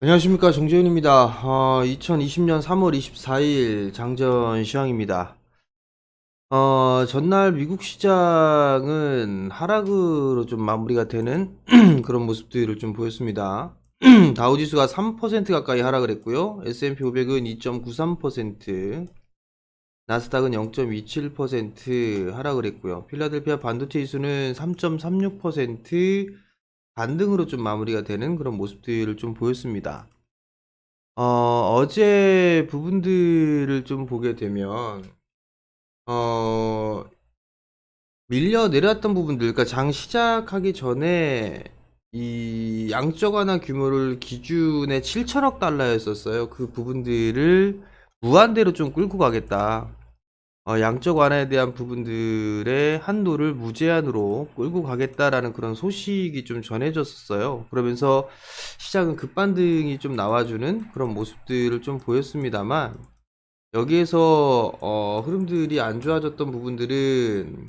안녕하십니까 정재훈입니다. 어, 2020년 3월 24일 장전 시황입니다. 어, 전날 미국 시장은 하락으로 좀 마무리가 되는 그런 모습들을 좀 보였습니다. 다우지수가 3% 가까이 하락을 했고요. S&P 500은 2.93%, 나스닥은 0.27% 하락을 했고요. 필라델피아 반도체 지수는 3.36% 반등으로 좀 마무리가 되는 그런 모습들을 좀 보였습니다. 어, 어제 부분들을 좀 보게 되면, 어, 밀려 내려왔던 부분들, 그러니까 장 시작하기 전에 이 양적 완화 규모를 기준에 7천억 달러였었어요. 그 부분들을 무한대로 좀 끌고 가겠다. 어, 양적 완화에 대한 부분들의 한도를 무제한으로 끌고 가겠다라는 그런 소식이 좀 전해졌었어요. 그러면서 시장은 급반등이 좀 나와주는 그런 모습들을 좀 보였습니다만, 여기에서 어, 흐름들이 안 좋아졌던 부분들은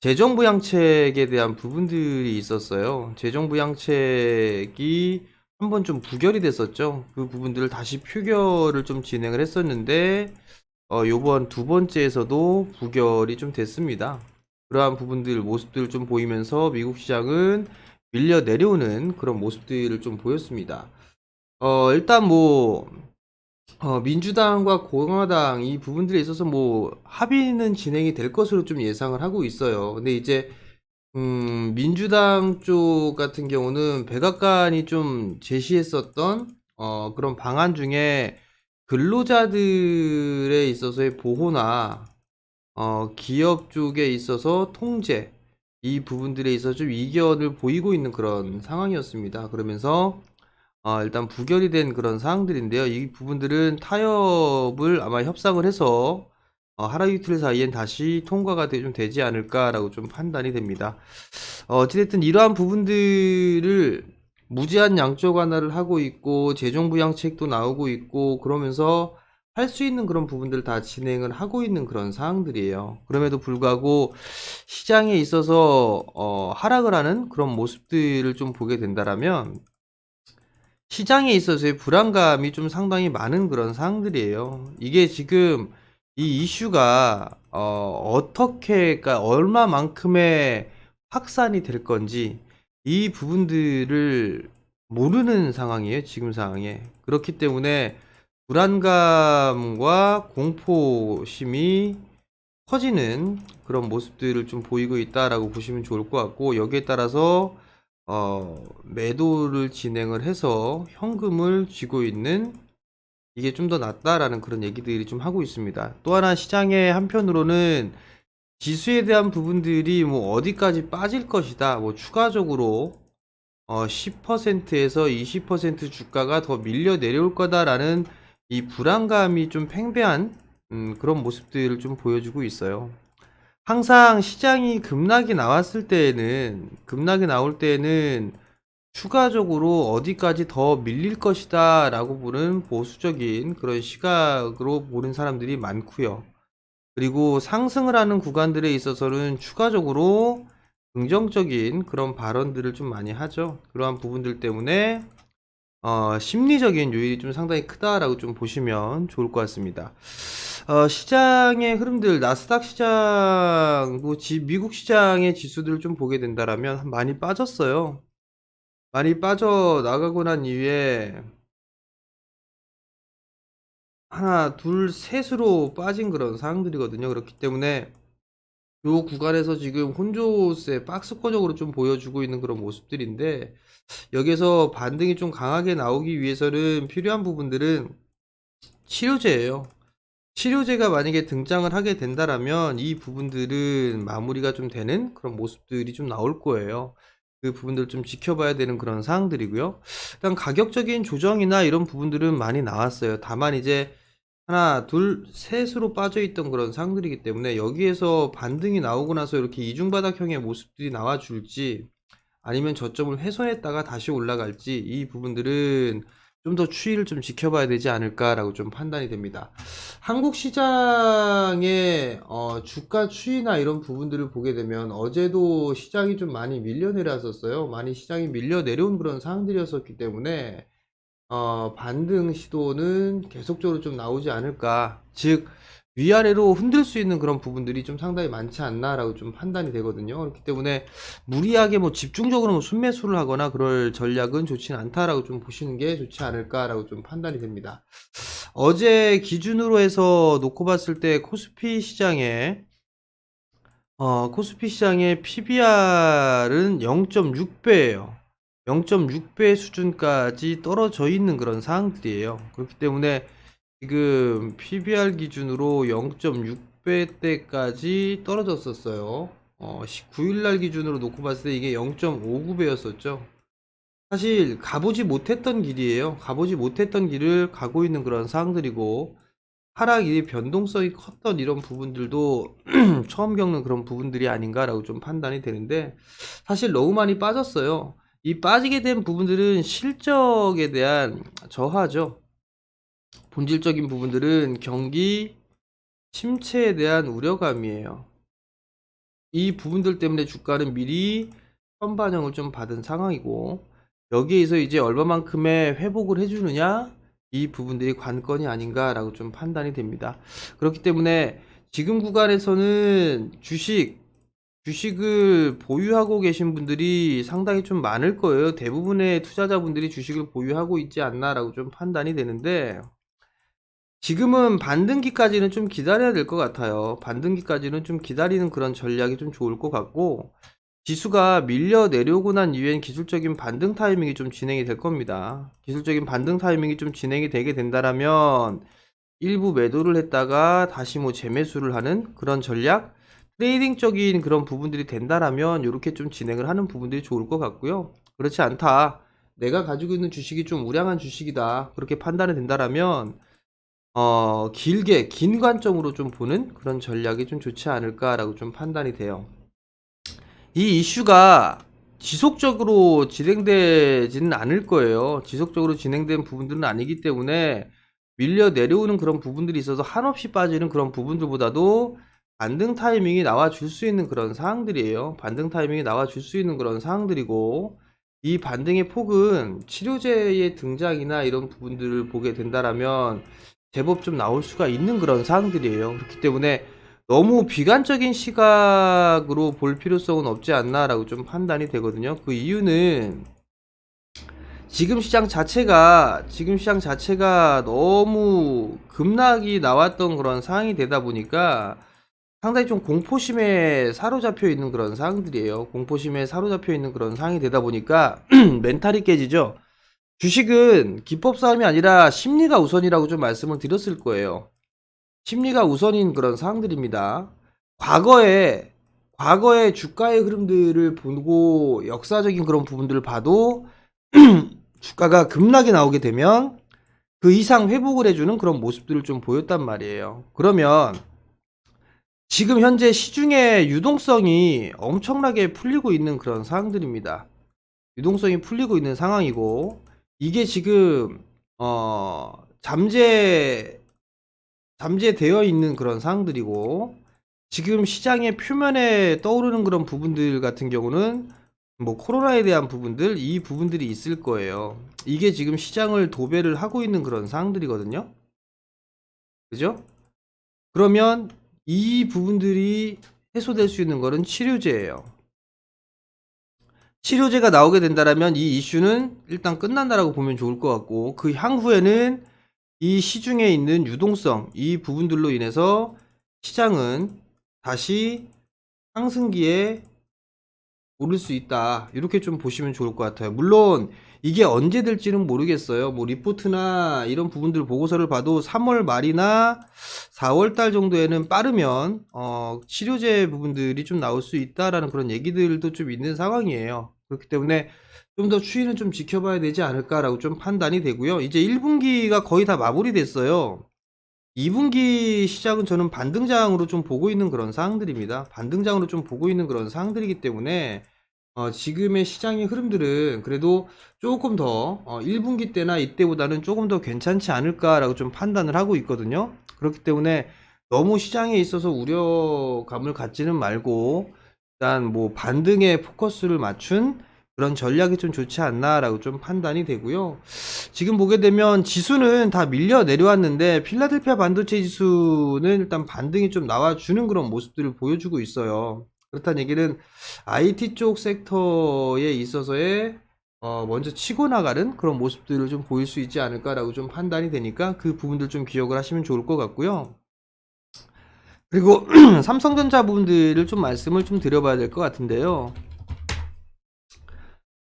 재정부양책에 대한 부분들이 있었어요. 재정부양책이 한번 좀 부결이 됐었죠. 그 부분들을 다시 표결을 좀 진행을 했었는데, 어, 요번 두 번째에서도 부결이 좀 됐습니다. 그러한 부분들, 모습들을 좀 보이면서 미국 시장은 밀려 내려오는 그런 모습들을 좀 보였습니다. 어, 일단 뭐, 어, 민주당과 공화당 이 부분들에 있어서 뭐 합의는 진행이 될 것으로 좀 예상을 하고 있어요. 근데 이제 음, 민주당 쪽 같은 경우는 백악관이 좀 제시했었던 어, 그런 방안 중에 근로자들에 있어서의 보호나 어, 기업 쪽에 있어서 통제 이 부분들에 있어서 좀 이견을 보이고 있는 그런 상황이었습니다. 그러면서 어, 일단 부결이 된 그런 사항들인데요. 이 부분들은 타협을 아마 협상을 해서 어, 하루 이틀 사이엔 다시 통과가 되, 좀 되지 않을까라고 좀 판단이 됩니다. 어, 어찌됐든 이러한 부분들을 무제한 양적 완화를 하고 있고 재정부양책도 나오고 있고 그러면서 할 수 있는 그런 부분들 다 진행을 하고 있는 그런 사항들이에요. 그럼에도 불구하고 시장에 있어서 어, 하락을 하는 그런 모습들을 좀 보게 된다라면 시장에 있어서의 불안감이 좀 상당히 많은 그런 사항들이에요. 이게 지금 이 이슈가 어, 어떻게, 그러니까 얼마만큼의 확산이 될 건지 이 부분들을 모르는 상황이에요. 지금 상황에. 그렇기 때문에 불안감과 공포심이 커지는 그런 모습들을 좀 보이고 있다라고 보시면 좋을 것 같고 여기에 따라서 어, 매도를 진행을 해서 현금을 쥐고 있는 이게 좀 더 낫다라는 그런 얘기들이 좀 하고 있습니다. 또 하나 시장의 한편으로는 지수에 대한 부분들이 뭐 어디까지 빠질 것이다. 뭐 추가적으로 어 10%에서 20% 주가가 더 밀려 내려올 거다라는 이 불안감이 좀 팽배한 음, 그런 모습들을 좀 보여주고 있어요. 항상 시장이 급락이 나왔을 때에는 급락이 나올 때에는 추가적으로 어디까지 더 밀릴 것이다 라고 보는 보수적인 그런 시각으로 보는 사람들이 많고요. 그리고 상승을 하는 구간들에 있어서는 추가적으로 긍정적인 그런 발언들을 좀 많이 하죠. 그러한 부분들 때문에 어, 심리적인 요인이 좀 상당히 크다라고 좀 보시면 좋을 것 같습니다. 어, 시장의 흐름들, 나스닥 시장, 뭐 지- 미국 시장의 지수들을 좀 보게 된다라면 많이 빠졌어요. 많이 빠져 나가고 난 이후에 하나, 둘, 셋으로 빠진 그런 상황들이거든요. 그렇기 때문에 요 구간에서 지금 혼조세 박스권적으로 좀 보여주고 있는 그런 모습들인데 여기서 반등이 좀 강하게 나오기 위해서는 필요한 부분들은 치료제예요. 치료제가 만약에 등장을 하게 된다라면 이 부분들은 마무리가 좀 되는 그런 모습들이 좀 나올 거예요. 그 부분들을 좀 지켜봐야 되는 그런 사항들이고요. 일단 가격적인 조정이나 이런 부분들은 많이 나왔어요. 다만 이제 하나, 둘, 셋으로 빠져있던 그런 상황들이기 때문에 여기에서 반등이 나오고 나서 이렇게 이중바닥형의 모습들이 나와줄지 아니면 저점을 훼손했다가 다시 올라갈지 이 부분들은 좀 더 추이를 좀 지켜봐야 되지 않을까라고 좀 판단이 됩니다. 한국 시장의 어, 주가 추이나 이런 부분들을 보게 되면 어제도 시장이 좀 많이 밀려 내려왔었어요. 많이 시장이 밀려 내려온 그런 상황들이었었기 때문에 어, 반등 시도는 계속적으로 좀 나오지 않을까. 즉, 위아래로 흔들 수 있는 그런 부분들이 좀 상당히 많지 않나라고 좀 판단이 되거든요. 그렇기 때문에 무리하게 뭐 집중적으로 뭐 순매수를 하거나 그럴 전략은 좋지는 않다라고 좀 보시는 게 좋지 않을까라고 좀 판단이 됩니다. 어제 기준으로 해서 놓고 봤을 때 코스피 시장에 어, 코스피 시장의 PBR은 0.6배예요. 0.6배 수준까지 떨어져 있는 그런 상황들이에요. 그렇기 때문에 지금 PBR 기준으로 0.6배 때까지 떨어졌었어요. 어, 19일 날 기준으로 놓고 봤을 때 이게 0.59배였었죠. 사실 가보지 못했던 길이에요. 가보지 못했던 길을 가고 있는 그런 상황들이고 하락이 변동성이 컸던 이런 부분들도 처음 겪는 그런 부분들이 아닌가라고 좀 판단이 되는데 사실 너무 많이 빠졌어요. 이 빠지게 된 부분들은 실적에 대한 저하죠. 본질적인 부분들은 경기 침체에 대한 우려감이에요. 이 부분들 때문에 주가는 미리 선반영을 좀 받은 상황이고 여기에서 이제 얼마만큼의 회복을 해주느냐 이 부분들이 관건이 아닌가라고 좀 판단이 됩니다. 그렇기 때문에 지금 구간에서는 주식 주식을 보유하고 계신 분들이 상당히 좀 많을 거예요. 대부분의 투자자분들이 주식을 보유하고 있지 않나라고 좀 판단이 되는데 지금은 반등기까지는 좀 기다려야 될 것 같아요. 반등기까지는 좀 기다리는 그런 전략이 좀 좋을 것 같고 지수가 밀려 내려오고 난 이후엔 기술적인 반등 타이밍이 좀 진행이 될 겁니다. 기술적인 반등 타이밍이 좀 진행이 되게 된다라면 일부 매도를 했다가 다시 뭐 재매수를 하는 그런 전략 트레이딩적인 그런 부분들이 된다라면 이렇게 좀 진행을 하는 부분들이 좋을 것 같고요. 그렇지 않다. 내가 가지고 있는 주식이 좀 우량한 주식이다. 그렇게 판단이 된다라면 어, 길게 긴 관점으로 좀 보는 그런 전략이 좀 좋지 않을까라고 좀 판단이 돼요. 이 이슈가 지속적으로 진행되지는 않을 거예요. 지속적으로 진행된 부분들은 아니기 때문에 밀려 내려오는 그런 부분들이 있어서 한없이 빠지는 그런 부분들보다도 반등 타이밍이 나와 줄 수 있는 그런 상황들이에요. 반등 타이밍이 나와 줄 수 있는 그런 상황들이고 이 반등의 폭은 치료제의 등장이나 이런 부분들을 보게 된다라면 제법 좀 나올 수가 있는 그런 상황들이에요. 그렇기 때문에 너무 비관적인 시각으로 볼 필요성은 없지 않나라고 좀 판단이 되거든요. 그 이유는 지금 시장 자체가 지금 시장 자체가 너무 급락이 나왔던 그런 상황이 되다 보니까 상당히 좀 공포심에 사로잡혀 있는 그런 상황들이에요. 공포심에 사로잡혀 있는 그런 상황이 되다 보니까 멘탈이 깨지죠. 주식은 기법 싸움이 아니라 심리가 우선이라고 좀 말씀을 드렸을 거예요. 심리가 우선인 그런 상황들입니다. 과거에 과거의 주가의 흐름들을 보고 역사적인 그런 부분들을 봐도 주가가 급락이 나오게 되면 그 이상 회복을 해주는 그런 모습들을 좀 보였단 말이에요. 그러면 지금 현재 시중의 유동성이 엄청나게 풀리고 있는 그런 상황들입니다. 유동성이 풀리고 있는 상황이고 이게 지금 어 잠재 잠재되어 있는 그런 상황들이고 지금 시장의 표면에 떠오르는 그런 부분들 같은 경우는 뭐 코로나에 대한 부분들 이 부분들이 있을 거예요. 이게 지금 시장을 도배를 하고 있는 그런 상황들이거든요. 그죠? 그러면 이 부분들이 해소될 수 있는 거는 치료제예요. 치료제가 나오게 된다라면 이 이슈는 일단 끝난다라고 보면 좋을 것 같고 그 향후에는 이 시중에 있는 유동성 이 부분들로 인해서 시장은 다시 상승기에 오를 수 있다. 이렇게 좀 보시면 좋을 것 같아요. 물론 이게 언제 될지는 모르겠어요. 뭐 리포트나 이런 부분들 보고서를 봐도 3월 말이나 4월 달 정도에는 빠르면 어, 치료제 부분들이 좀 나올 수 있다라는 그런 얘기들도 좀 있는 상황이에요. 그렇기 때문에 좀 더 추이는 좀 지켜봐야 되지 않을까라고 좀 판단이 되고요. 이제 1분기가 거의 다 마무리됐어요 2분기 시작은 저는 반등장으로 좀 보고 있는 그런 상황들입니다. 반등장으로 좀 보고 있는 그런 상황들이기 때문에 어, 지금의 시장의 흐름들은 그래도 조금 더 어, 1분기 때나 이때보다는 조금 더 괜찮지 않을까라고 좀 판단을 하고 있거든요. 그렇기 때문에 너무 시장에 있어서 우려감을 갖지는 말고 일단 뭐 반등에 포커스를 맞춘 그런 전략이 좀 좋지 않나라고 좀 판단이 되고요. 지금 보게 되면 지수는 다 밀려 내려왔는데 필라델피아 반도체 지수는 일단 반등이 좀 나와주는 그런 모습들을 보여주고 있어요. 그렇다는 얘기는 IT 쪽 섹터에 있어서의 어, 먼저 치고 나가는 그런 모습들을 좀 보일 수 있지 않을까라고 좀 판단이 되니까 그 부분들 좀 기억을 하시면 좋을 것 같고요. 그리고 삼성전자 부분들을 좀 말씀을 좀 드려봐야 될 것 같은데요.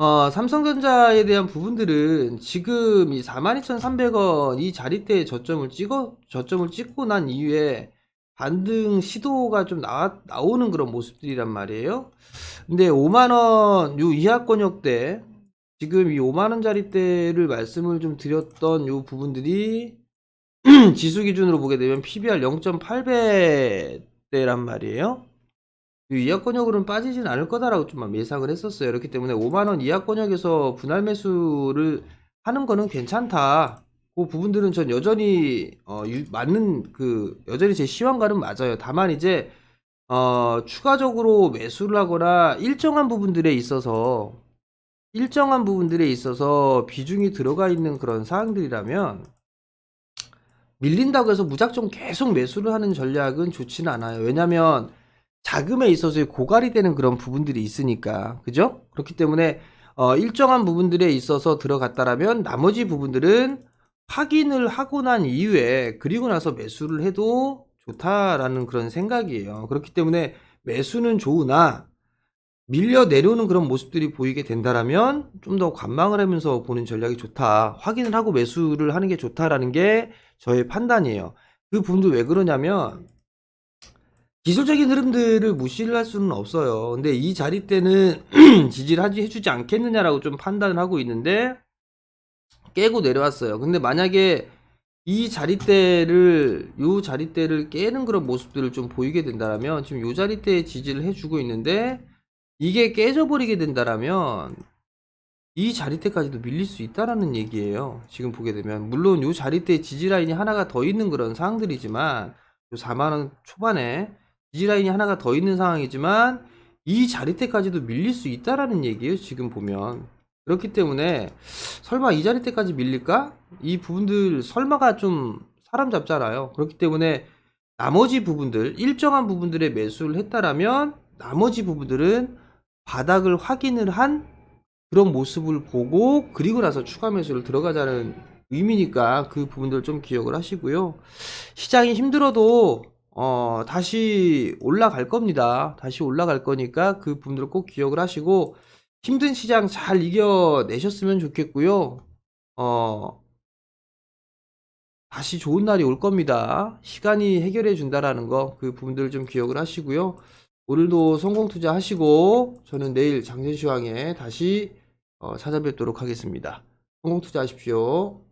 어, 삼성전자에 대한 부분들은 지금 이 42,300원 이 자리대에 저점을 찍어, 저점을 찍고 난 이후에 반등 시도가 좀 나와, 나오는 그런 모습들이란 말이에요. 근데 5만원 요 이하권역 대 지금 이 5만원짜리 대를 말씀을 좀 드렸던 요 부분들이 지수 기준으로 보게 되면 PBR 0.8배대란 말이에요. 이 이하권역으로는 빠지진 않을 거다라고 좀 예상을 했었어요. 그렇기 때문에 5만원 이하권역에서 분할 매수를 하는 거는 괜찮다. 그 부분들은 전 여전히 어, 유- 맞는 그 여전히 제 시황과는 맞아요. 다만 이제 어, 추가적으로 매수를 하거나 일정한 부분들에 있어서 일정한 부분들에 있어서 비중이 들어가 있는 그런 사항들이라면 밀린다고 해서 무작정 계속 매수를 하는 전략은 좋지는 않아요. 왜냐면 자금에 있어서의 고갈이 되는 그런 부분들이 있으니까. 그죠? 그렇기 때문에 어, 일정한 부분들에 있어서 들어갔다라면 나머지 부분들은 확인을 하고 난 이후에 그리고 나서 매수를 해도 좋다라는 그런 생각이에요. 그렇기 때문에 매수는 좋으나 밀려 내려오는 그런 모습들이 보이게 된다라면 좀 더 관망을 하면서 보는 전략이 좋다. 확인을 하고 매수를 하는 게 좋다라는 게 저의 판단이에요. 그 부분도 왜 그러냐면 기술적인 흐름들을 무시를 할 수는 없어요. 근데 이 자리 때는 지지를 해주지 않겠느냐라고 좀 판단을 하고 있는데 깨고 내려왔어요. 근데 만약에 이 자리대를 요 자리대를 깨는 그런 모습들을 좀 보이게 된다라면 지금 요 자리대에 지지를 해주고 있는데 이게 깨져버리게 된다라면 이 자리대까지도 밀릴 수 있다라는 얘기예요. 지금 보게 되면 물론 요 자리대 지지 라인이 하나가 더 있는 그런 상황들이지만 요 4만 원 초반에 지지 라인이 하나가 더 있는 상황이지만 이 자리대까지도 밀릴 수 있다라는 얘기예요. 지금 보면 그렇기 때문에 설마 이 자리대까지 밀릴까? 이 부분들 설마가 좀 사람 잡잖아요. 그렇기 때문에 나머지 부분들 일정한 부분들에 매수를 했다라면 나머지 부분들은 바닥을 확인을 한 그런 모습을 보고 그리고 나서 추가 매수를 들어가자는 의미니까 그 부분들 좀 기억을 하시고요. 시장이 힘들어도 어, 다시 올라갈 겁니다. 다시 올라갈 거니까 그 부분들을 꼭 기억을 하시고 힘든 시장 잘 이겨내셨으면 좋겠고요. 어, 다시 좋은 날이 올 겁니다. 시간이 해결해 준다라는 거 그 부분들을 좀 기억을 하시고요. 오늘도 성공 투자 하시고 저는 내일 장세시황에 다시 어, 찾아뵙도록 하겠습니다. 성공 투자하십시오.